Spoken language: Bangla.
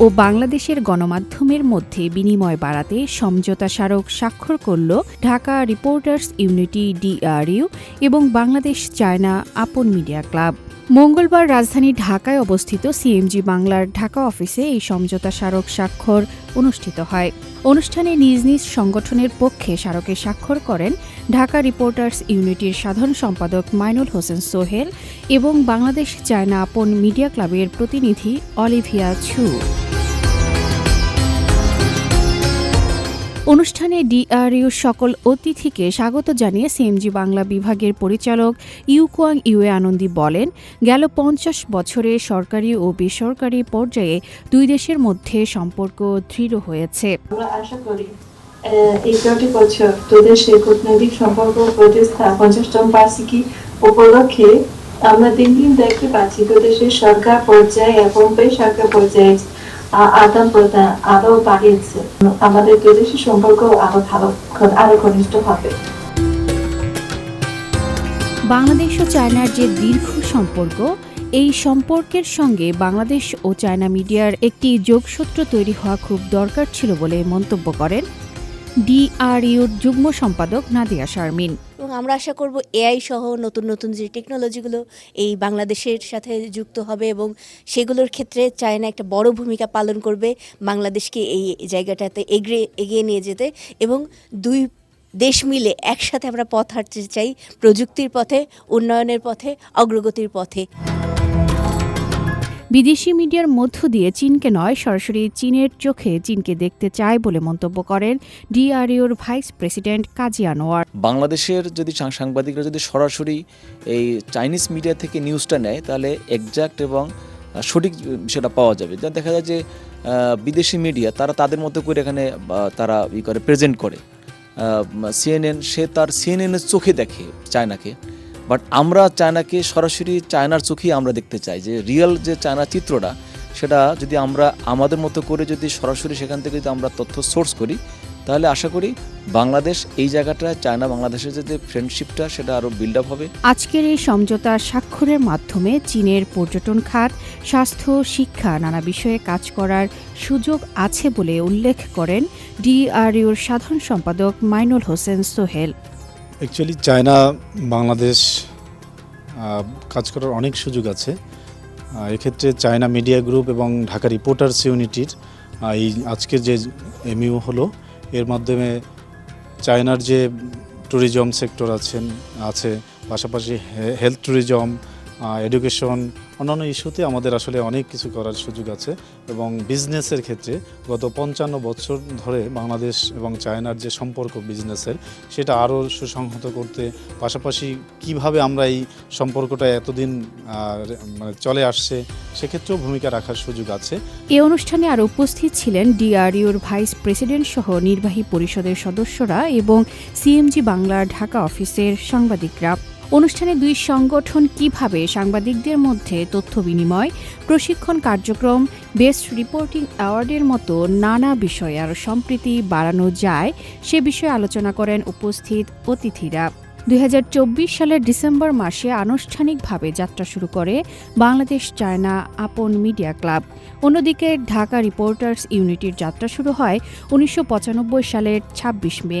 ও বাংলাদেশের গণমাধ্যমের মধ্যে বিনিময় বাড়াতে সমঝোতা স্মারক স্বাক্ষর করল ঢাকা রিপোর্টার্স ইউনিটি ডিআরইউ এবং Bangladesh China Apon media club. মঙ্গলবার রাজধানী ঢাকায় অবস্থিত সিএমজি বাংলার ঢাকা অফিসে এই সমঝোতা স্মারক স্বাক্ষর অনুষ্ঠিত হয়। অনুষ্ঠানে নিজ নিজ সংগঠনের পক্ষে স্মারকে স্বাক্ষর করেন ঢাকা রিপোর্টার্স ইউনিটির সাধারণ সম্পাদক মাইনুল হোসেন সোহেল এবং বাংলাদেশ চায়না আপন মিডিয়া ক্লাবের প্রতিনিধি অলিভিয়া ছু অনুষ্ঠানে ডিআরইউ সকল অতিথিকে স্বাগত জানিয়ে সিএমজি বাংলা বিভাগের পরিচালক ইউকুয়াং ইউএ আনন্দি বলেন, গেল পঞ্চাশ বছরে সরকারি ও বেসরকারি পর্যায়ে দুই দেশের মধ্যে সম্পর্ক দৃঢ় হয়েছে। আমরা উপলক্ষে আমরা দিন দিন দেখতে পাচ্ছি দুদেশের সরকার পর্যায়ে এবং বেসরকার পর্যায়ে আদান প্রদান আরও বাড়িয়েছে। আমাদের দুদেশের সম্পর্ক আরও ভালো আরও ঘনিষ্ঠ হবে। বাংলাদেশ ও চায়নার যে দীর্ঘ সম্পর্ক, এই সম্পর্কের সঙ্গে বাংলাদেশ ও চায়না মিডিয়ার একটি যোগসূত্র তৈরি হওয়া খুব দরকার ছিল বলে মন্তব্য করেন ডিআরইউর যুগ্ম সম্পাদক নাদিয়া শারমিন। আমরা আশা করব এআই সহ নতুন নতুন যে টেকনোলজিগুলো এই বাংলাদেশের সাথে যুক্ত হবে এবং সেগুলোর ক্ষেত্রে চায়না একটা বড় ভূমিকা পালন করবে, বাংলাদেশকে এই জায়গাটাতে এগিয়ে এগিয়ে নিয়ে যেতে এবং দুই দেশ মিলে একসাথে আমরা পথ হাঁটতে চাই প্রযুক্তির পথে, উন্নয়নের পথে, অগ্রগতির পথে। বিদেশি মিডিয়ার মধ্য দিয়ে চীনকে নয়, সরাসরি চীনের চোখে চীনকে দেখতে চায় বলে মন্তব্য করেন ডিআরইউর ভাইস প্রেসিডেন্ট কাজী আনোয়ার। বাংলাদেশের যদি সাংবাদিকরা যদি সরাসরি এই চাইনিজ মিডিয়া থেকে নিউজটা নেয়, তাহলে এক্সাক্ট এবং সঠিক সেটা পাওয়া যাবে। যা দেখা যায় যে বিদেশি মিডিয়া তারা তাদের মতো করে এখানে তারা ই করে প্রেজেন্ট করে। সিএনএন সে তার সিএনএনের চোখে দেখে চায়নাকে। বাট আমরা চায়নাকে সরাসরি চায়নার চোখেই আমরা দেখতে চাই যে রিয়েল যে চায়না চিত্রটা, সেটা যদি আমরা আমাদের মতো করে যদি সরাসরি সেখান থেকে যদি আমরা তথ্য সোর্স করি, তাহলে আশা করি বাংলাদেশ এই জায়গাটা চায়না বাংলাদেশের যে ফ্রেন্ডশিপটা সেটা আরও বিল্ড আপ হবে। আজকের এই সমঝোতা স্বাক্ষরের মাধ্যমে চীনের পর্যটন খাত, স্বাস্থ্য, শিক্ষা নানা বিষয়ে কাজ করার সুযোগ আছে বলে উল্লেখ করেন ডিআরইউর সাধারণ সম্পাদক মাইনুল হোসেন সোহেল। অ্যাকচুয়ালি চায়না বাংলাদেশ কাজ করার অনেক সুযোগ আছে। এক্ষেত্রে চায়না মিডিয়া গ্রুপ এবং ঢাকা রিপোর্টার্স ইউনিটির এই আজকে যে এমইউ হলো, এর মাধ্যমে চায়নার যে ট্যুরিজম সেক্টর আছেন, আছে, পাশাপাশি হেলথ ট্যুরিজম এডুকেশন অন্যান্য ইস্যুতে আমাদের আসলে অনেক কিছু করার সুযোগ আছে এবং বিজনেসের ক্ষেত্রে গত পঞ্চান্ন বছর ধরে বাংলাদেশ এবং চায়নার যে সম্পর্ক বিজনেসের সেটা আরও সুসংহত করতে, পাশাপাশি কীভাবে আমরা এই সম্পর্কটা এতদিন মানে চলে আসছে, সেক্ষেত্রেও ভূমিকা রাখার সুযোগ আছে। এ অনুষ্ঠানে আর উপস্থিত ছিলেন ডিআরইউর ভাইস প্রেসিডেন্ট সহ নির্বাহী পরিষদের সদস্যরা এবং সিএমজি বাংলার ঢাকা অফিসের সাংবাদিকরা। অনুষ্ঠানে দুই সংগঠন কীভাবে সাংবাদিকদের মধ্যে তথ্য বিনিময়, প্রশিক্ষণ কার্যক্রম, বেস্ট রিপোর্টিং অ্যাওয়ার্ডের মতো নানা বিষয়ে আরও সম্প্রীতি বাড়ানো যায়, সে বিষয়ে আলোচনা করেন উপস্থিত অতিথিরা। দুই হাজার চব্বিশ সালের ডিসেম্বর মাসে আনুষ্ঠানিকভাবে যাত্রা শুরু করে Bangladesh China Apon media club. অন্যদিকে ঢাকা রিপোর্টার্স ইউনিটির যাত্রা শুরু হয় উনিশশো পঁচানব্বই সালের ২৬ মে।